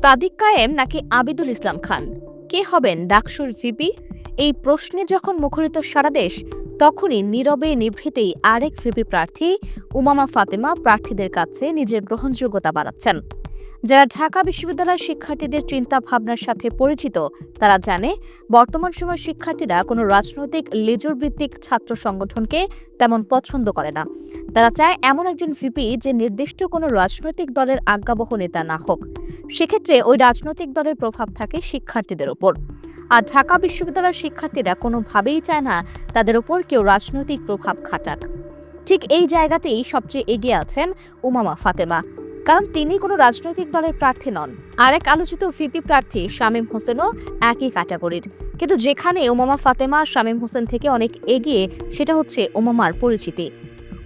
সাদিক কায়েম নাকি আবিদুল ইসলাম খান? কে হবেন ডাকসুর ভিপি? এই প্রশ্নে যখন মুখরিত সারা দেশ, তখনই নীরবে নিভৃতেই আরেক ভিপি প্রার্থী, উমামা ফাতেমা, প্রার্থীদের কাছে নিজের গ্রহণযোগ্যতা বাড়াচ্ছেন। যারা ঢাকা বিশ্ববিদ্যালয়ের শিক্ষার্থীদের চিন্তা ভাবনার সাথে পরিচিত, তারা জানে বর্তমান সময় শিক্ষার্থীরা কোনো রাজনৈতিক লেজর ভিত্তিক ছাত্র সংগঠনকে তেমন পছন্দ করে না। তারা চায় এমন একজন ভিপি যে নির্দিষ্ট কোনো রাজনৈতিক দলের আজ্ঞাবহ নেতা না হোক। সেক্ষেত্রে ওই রাজনৈতিক দলের প্রভাব থাকে শিক্ষার্থীদের ওপর। আর ঢাকা বিশ্ববিদ্যালয়ের শিক্ষার্থীরা কোনোভাবেই চায় না তাদের ওপর কেউ রাজনৈতিক প্রভাব খাটাক। ঠিক এই জায়গাতেই সবচেয়ে এগিয়ে আছেন উমামা ফাতেমা। কারণ তিনি কোনো রাজনৈতিক দলের প্রার্থী নন। আরেক আলোচিত ভিপি প্রার্থী শামীম হোসেনও একই ক্যাটাগরির। কিন্তু যেখানে ওমামা ফাতেমা শামীম হোসেন থেকে অনেক এগিয়ে, সেটা হচ্ছে ওমামার পরিচিতি।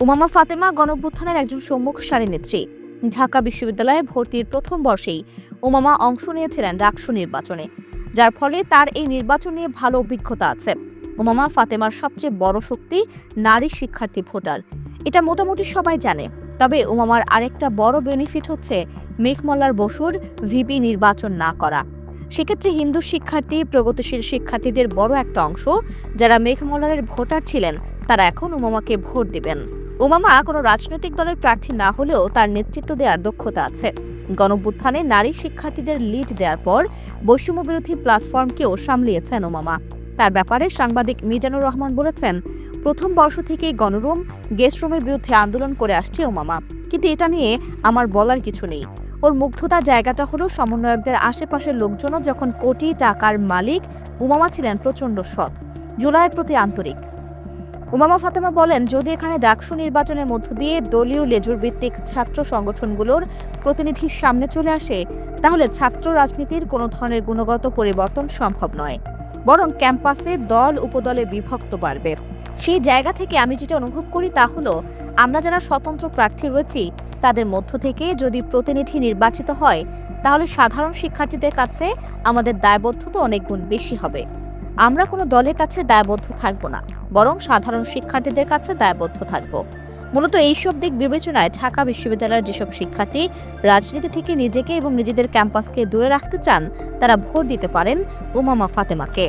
ওমামা ফাতেমা গণঅভ্যুত্থানের একজন সম্মুখ সারি নেত্রী। ঢাকা বিশ্ববিদ্যালয়ে ভর্তির প্রথম বর্ষেই ওমামা অংশ নিয়েছিলেন ডাকসু নির্বাচনে। যার ফলে তার এই নির্বাচন নিয়ে ভালো অভিজ্ঞতা আছে। ওমামা ফাতেমার সবচেয়ে বড় শক্তি নারী শিক্ষার্থী ভোটার। এটা মোটামুটি সবাই জানে। তবে উমামার আরেকটা বড় বেনিফিট হচ্ছে মেঘমল্লার বসুর ভিপি নির্বাচন না করা। সেক্ষেত্রে হিন্দু শিক্ষার্থী, প্রগতিশীল শিক্ষার্থীদের বড় একটা অংশ যারা মেঘমল্লারের ভোটার ছিলেন, তারা এখন উমামাকে ভোট দিবেন। উমামা কোনো রাজনৈতিক দলের প্রার্থী না হলেও তার নেতৃত্ব দেওয়ার দক্ষতা আছে। গণভ্যুত্থানে নারী শিক্ষার্থীদের লিড দেওয়ার পর বৈষম্য বিরোধী প্ল্যাটফর্মকেও সামলিয়েছেন ওমামা তার ব্যাপারে সাংবাদিক মিজানুর রহমান বলেছেন, প্রথম বর্ষ থেকে গণরুম, গেস্ট রুমের বিরুদ্ধে আন্দোলন করে আসছে ওমামা কিন্তু এটা নিয়ে আমার বলার কিছু নেই। ওর মুগ্ধতা জায়গাটা হলো সমন্বয়কদের আশেপাশের লোকজনও যখন কোটি টাকার মালিক, উমামা ছিলেন প্রচণ্ড সৎ, জুলাইয়ের প্রতি আন্তরিক। উমামা ফাতেমা বলেন, যদি এখানে ডাকসু নির্বাচনের মধ্য দিয়ে দলীয় লেজুর ভিত্তিক ছাত্র সংগঠনগুলোর প্রতিনিধির সামনে চলে আসে, তাহলে ছাত্র রাজনীতির কোনো ধরনের গুণগত পরিবর্তন সম্ভব নয়। বরং ক্যাম্পাসে দল উপদলে বিভক্ত বাড়বে। সেই জায়গা থেকে আমি যেটা অনুভব করি তা হলো, আমরা যারা স্বতন্ত্র প্রার্থী রয়েছি, তাদের মধ্য থেকে যদি প্রতিনিধি নির্বাচিত হয়, তাহলে সাধারণ শিক্ষার্থীদের কাছে আমাদের দায়বদ্ধতা অনেক গুণ বেশি হবে। আমরা কোনো দলের কাছে দায়বদ্ধ থাকব না, বরং সাধারণ শিক্ষার্থীদের কাছে দায়বদ্ধ থাকব। মূলত এইসব দিক বিবেচনায় ঢাকা বিশ্ববিদ্যালয়ের যেসব শিক্ষার্থী রাজনীতি থেকে নিজেকে এবং নিজেদের ক্যাম্পাসকে দূরে রাখতে চান, তারা ভোট দিতে পারেন উমামা ফাতেমাকে।